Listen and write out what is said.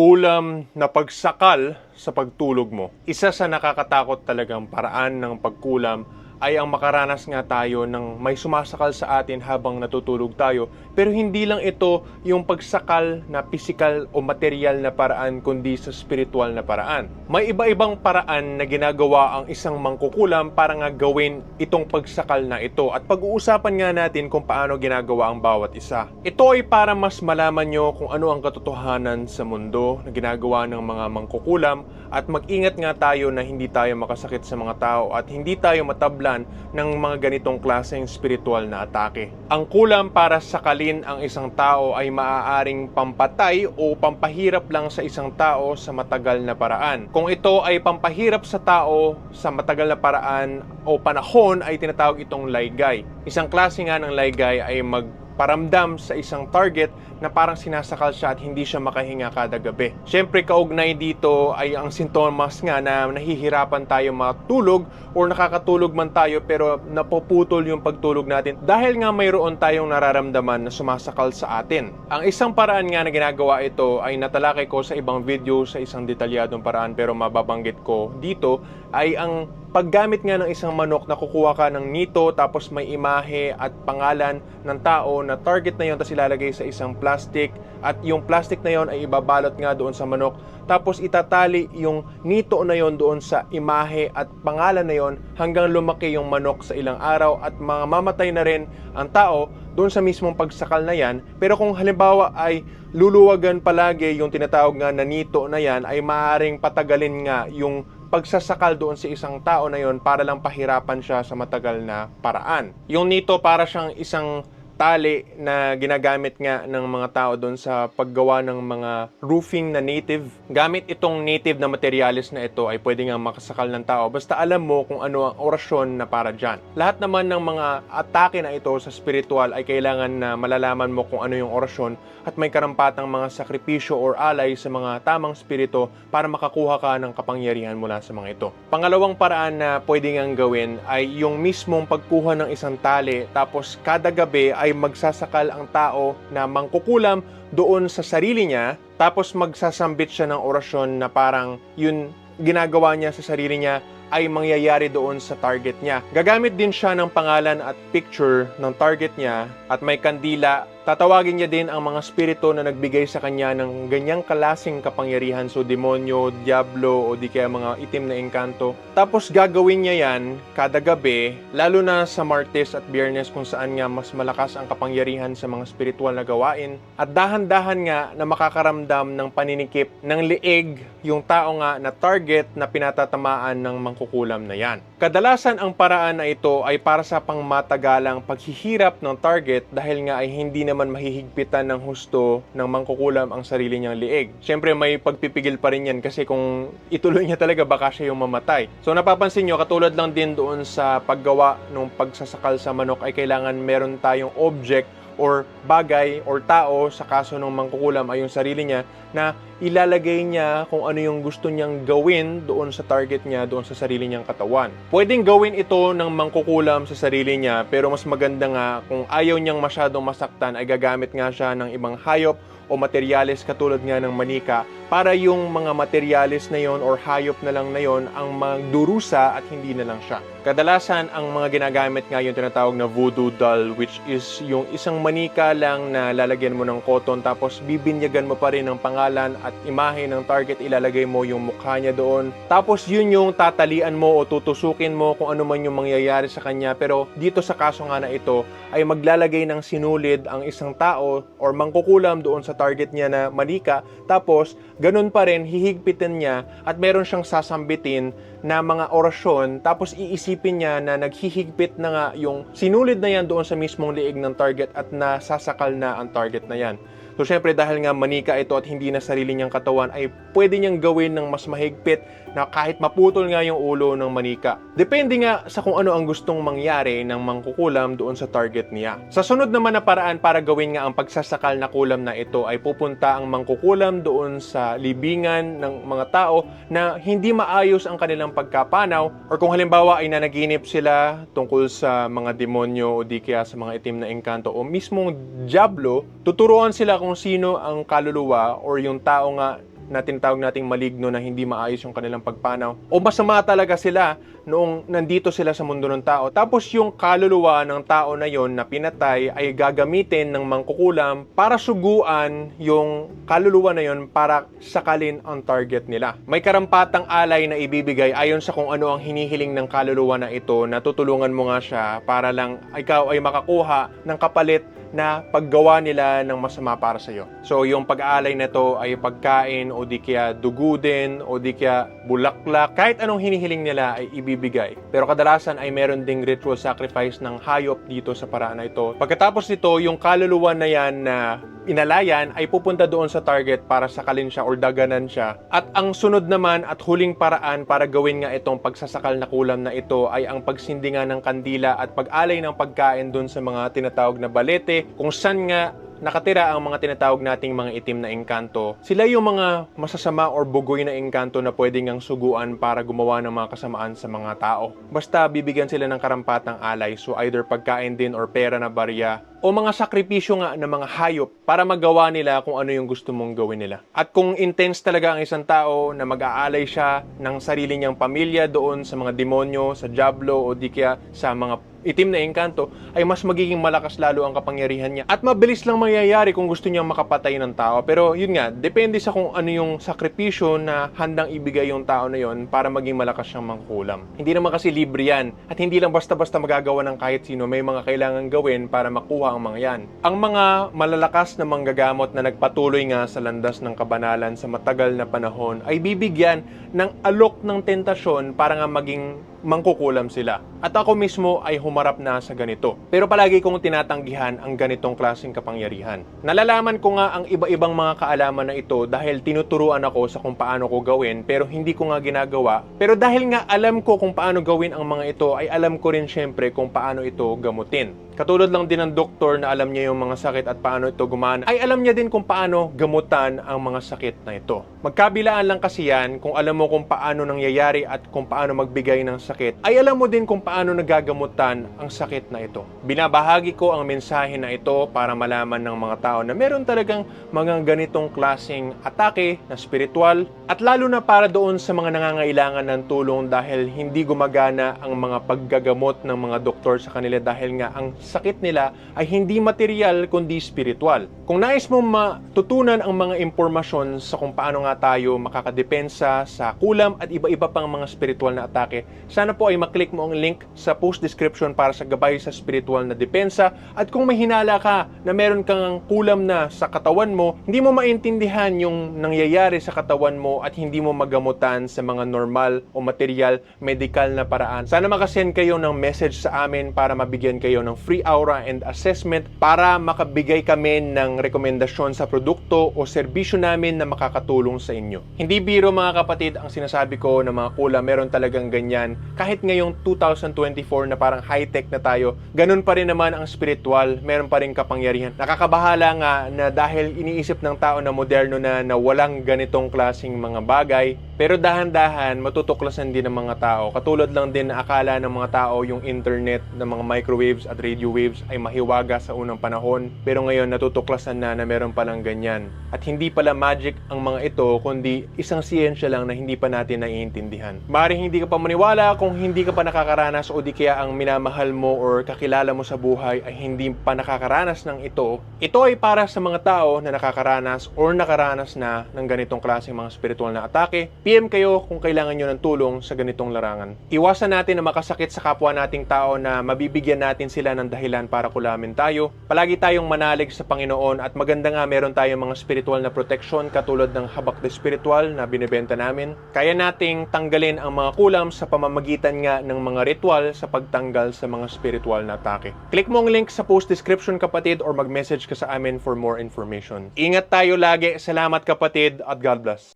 Kulam na pagsakal sa pagtulog mo. Isa sa nakakatakot talagang paraan ng pagkulam ay ang makaranas nga tayo ng may sumasakal sa atin habang natutulog tayo. Pero hindi lang ito yung pagsakal na physical o material na paraan kundi sa spiritual na paraan. May iba-ibang paraan na ginagawa ang isang mangkukulam para nga gawin itong pagsakal na ito at pag-uusapan nga natin kung paano ginagawa ang bawat isa. Ito ay para mas malaman nyo kung ano ang katotohanan sa mundo na ginagawa ng mga mangkukulam at mag-ingat nga tayo na hindi tayo makasakit sa mga tao at hindi tayo matablan ng mga ganitong klaseng spiritual na atake. Ang kulam para sakalin ang isang tao ay maaaring pampatay o pampahirap lang sa isang tao sa matagal na paraan. Kung ito ay pampahirap sa tao sa matagal na paraan o panahon ay tinatawag itong laygay. Isang klase nga ng laygay ay magparamdam sa isang target na parang sinasakal siya at hindi siya makahinga kada gabi. Siyempre, kaugnay dito ay ang sintomas nga na nahihirapan tayo matulog or nakakatulog man tayo pero napuputol yung pagtulog natin dahil nga mayroon tayong nararamdaman na sumasakal sa atin. Ang isang paraan nga na ginagawa ito ay natalakay ko sa ibang video sa isang detalyadong paraan pero mababanggit ko dito ay ang paggamit nga ng isang manok na kukuha ka ng nito tapos may imahe at pangalan ng tao na target na yon tapos ilalagay sa isang plastic. At yung plastic na yon ay ibabalot nga doon sa manok. Tapos itatali yung nito na yon doon sa imahe at pangalan na yon hanggang lumaki yung manok sa ilang araw. At mga mamatay na rin ang tao doon sa mismong pagsakal na yan pero kung halimbawa ay luluwagan palagi yung tinatawag nga na nito na yan ay maaaring patagalin nga yung pagsasakal doon sa isang tao na yon para lang pahirapan siya sa matagal na paraan. Yung nito para siyang isang tali na ginagamit nga ng mga tao doon sa paggawa ng mga roofing na native. Gamit itong native na materialis na ito ay pwede nga makasakal ng tao basta alam mo kung ano ang orasyon na para dyan. Lahat naman ng mga atake na ito sa spiritual ay kailangan na malalaman mo kung ano yung orasyon at may karampatang mga sakripisyo or alay sa mga tamang spirito para makakuha ka ng kapangyarihan mula sa mga ito. Pangalawang paraan na pwede ngang gawin ay yung mismong pagkuha ng isang tali tapos kada gabi ay magsasakal ang tao na mangkukulam doon sa sarili niya tapos magsasambit siya ng orasyon na parang yun ginagawa niya sa sarili niya ay mangyayari doon sa target niya. Gagamit din siya ng pangalan at picture ng target niya at may kandila. Tatawagin niya din ang mga spirito na nagbigay sa kanya ng ganyang kalasing kapangyarihan. So, demonyo, diablo, o di kaya mga itim na engkanto. Tapos gagawin niya yan kada gabi, lalo na sa Martes at Biyernes kung saan nga mas malakas ang kapangyarihan sa mga spiritual na gawain. At dahan-dahan nga na makakaramdam ng paninikip ng liig yung tao nga na target na pinatatamaan ng mangkukulam na yan. Kadalasan ang paraan na ito ay para sa pangmatagalang paghihirap ng target dahil nga ay hindi naman mahihigpitan ng husto ng mangkukulam ang sarili niyang liig. Siyempre may pagpipigil pa rin yan kasi kung ituloy niya talaga baka siya yung mamatay. So napapansin nyo, katulad lang din doon sa paggawa ng pagsasakal sa manok ay kailangan meron tayong object or bagay or tao sa kaso ng mangkukulam ay yung sarili niya na ilalagay niya kung ano yung gusto niyang gawin doon sa target niya, doon sa sarili niyang katawan. Pwedeng gawin ito ng mangkukulam sa sarili niya pero mas maganda nga kung ayaw niyang masyadong masaktan ay gagamit nga siya ng ibang hayop o materyales katulad nga ng manika para yung mga materyales na yon or hayop na lang na yon ang magdurusa at hindi na lang siya. Kadalasan ang mga ginagamit nga yung tinatawag na voodoo doll which is yung isang manika lang na lalagyan mo ng cotton tapos bibinyagan mo pa rin ng pangalan at imahe ng target ilalagay mo yung mukha niya doon. Tapos yun yung tatalian mo o tutusukin mo kung ano man yung mangyayari sa kanya pero dito sa kaso nga na ito ay maglalagay ng sinulid ang isang tao or mangkukulam doon sa target niya na manika tapos ganun pa rin hihigpitin niya at meron siyang sasambitin na mga orasyon tapos iisipin niya na naghihigpit na nga yung sinulid na yan doon sa mismong liig ng target at nasasakal na ang target na yan. So syempre dahil nga manika ito at hindi na sarili niyang katawan ay pwede niyang gawin ng mas mahigpit na kahit maputol nga yung ulo ng manika. Depende nga sa kung ano ang gustong mangyari ng mangkukulam doon sa target niya. Sa sunod naman na paraan para gawin nga ang pagsasakal na kulam na ito ay pupunta ang mangkukulam doon sa libingan ng mga tao na hindi maayos ang kanilang pagkapanaw or kung halimbawa ay nanaginip sila tungkol sa mga demonyo o di kaya sa mga itim na engkanto o mismong diablo, tuturuan sila kung sino ang kaluluwa or yung tao nga na tinatawag nating maligno na hindi maayos yung kanilang pagpanaw. O masama talaga sila noong nandito sila sa mundo ng tao. Tapos yung kaluluwa ng tao na yon na pinatay ay gagamitin ng mangkukulam para suguan yung kaluluwa na yon para sakalin ang target nila. May karampatang alay na ibibigay ayon sa kung ano ang hinihiling ng kaluluwa na ito na tutulungan mo nga siya para lang ikaw ay makakuha ng kapalit na paggawa nila ng masama para sa iyo. So yung pag-aalay na to ay pagkain o di kaya dugudin o di kaya bulaklak. Kahit anong hinihiling nila ay ibibigay. Pero kadalasan ay meron ding ritual sacrifice ng hayop dito sa paraan na ito. Pagkatapos nito, yung kaluluwa na yan na inalayan ay pupunta doon sa target para sakalin siya or daganan siya. At ang sunod naman at huling paraan para gawin nga itong pagsasakal na kulam na ito ay ang pagsindi nga ng kandila at pag-alay ng pagkain doon sa mga tinatawag na balete kung saan nga nakatira ang mga tinatawag nating mga itim na engkanto. Sila yung mga masasama or bugoy na engkanto na pwedeng ang suguan para gumawa ng mga kasamaan sa mga tao. Basta bibigyan sila ng karampatang alay, so either pagkain din or pera na barya o mga sakripisyo nga ng mga hayop para magawa nila kung ano yung gusto mong gawin nila. At kung intense talaga ang isang tao na mag-aalay siya ng sarili niyang pamilya doon sa mga demonyo, sa diablo o di kaya sa mga itim na engkanto ay mas magiging malakas lalo ang kapangyarihan niya. At mabilis lang mangyayari kung gusto niyang makapatay ng tao. Pero yun nga, depende sa kung ano yung sakripisyo na handang ibigay yung tao na yon para maging malakas siyang mangkulam. Hindi naman kasi libre yan. At hindi lang basta-basta magagawa ng kahit sino. May mga kailangan gawin para makuha ang mga yan. Ang mga malalakas na manggagamot na nagpatuloy nga sa landas ng kabanalan sa matagal na panahon ay bibigyan ng alok ng tentasyon para nga maging mangkukulam sila. At ako mismo ay humarap na sa ganito. Pero palagi kong tinatanggihan ang ganitong klaseng kapangyarihan. Nalalaman ko nga ang iba-ibang mga kaalaman na ito dahil tinuturuan ako sa kung paano ko gawin pero hindi ko nga ginagawa. Pero dahil nga alam ko kung paano gawin ang mga ito ay alam ko rin syempre kung paano ito gamutin. Katulad lang din ng doktor na alam niya yung mga sakit at paano ito gumana, ay alam niya din kung paano gamutan ang mga sakit na ito. Magkabilaan lang kasi yan kung alam mo kung paano nangyayari at kung paano magbigay ng sakit, ay alam mo din kung paano nagagamutan ang sakit na ito. Binabahagi ko ang mensahe na ito para malaman ng mga tao na meron talagang mga ganitong klaseng atake na spiritual at lalo na para doon sa mga nangangailangan ng tulong dahil hindi gumagana ang mga paggagamot ng mga doktor sa kanila dahil nga ang sakit nila ay hindi material kundi spiritual. Kung nais mo matutunan ang mga impormasyon sa kung paano nga tayo makakadepensa sa kulam at iba-iba pang mga spiritual na atake, sana po ay maklik mo ang link sa post description para sa gabay sa spiritual na depensa at kung may hinala ka na meron kang kulam na sa katawan mo, hindi mo maintindihan yung nangyayari sa katawan mo at hindi mo magamutan sa mga normal o material medical na paraan. Sana makasend kayo ng message sa amin para mabigyan kayo ng free aura and assessment para makabigay kami ng rekomendasyon sa produkto o serbisyo namin na makakatulong sa inyo. Hindi biro mga kapatid ang sinasabi ko na mga kulam meron talagang ganyan. Kahit ngayong 2024 na parang high-tech na tayo, ganun pa rin naman ang spiritual, meron pa rin kapangyarihan. Nakakabahala nga na dahil iniisip ng tao na moderno na na walang ganitong klasing mga bagay, pero dahan-dahan matutuklasan din ng mga tao. Katulad lang din na akala ng mga tao yung internet ng mga microwaves at radio waves ay mahiwaga sa unang panahon. Pero ngayon natutuklasan na na meron palang ganyan. At hindi pala magic ang mga ito, kundi isang siyensya lang na hindi pa natin naiintindihan. Mari hindi ka pa maniwala kung hindi ka pa nakakaranas o di kaya ang minamahal mo or kakilala mo sa buhay ay hindi pa nakakaranas ng ito. Ito ay para sa mga tao na nakakaranas or nakaranas na ng ganitong klaseng mga spiritual na atake. PM kayo kung kailangan nyo ng tulong sa ganitong larangan. Iwasan natin na makasakit sa kapwa nating tao na mabibigyan natin sila ng dahilan para kulamin tayo. Palagi tayong manalig sa Panginoon at maganda nga meron tayong mga spiritual na protection katulad ng habak de spiritual na binibenta namin. Kaya nating tanggalin ang mga kulam sa pamamagitan nga ng mga ritual sa pagtanggal sa mga spiritual na atake. Click mo ang link sa post description kapatid or mag-message ka sa amin for more information. Ingat tayo lagi. Salamat kapatid at God bless.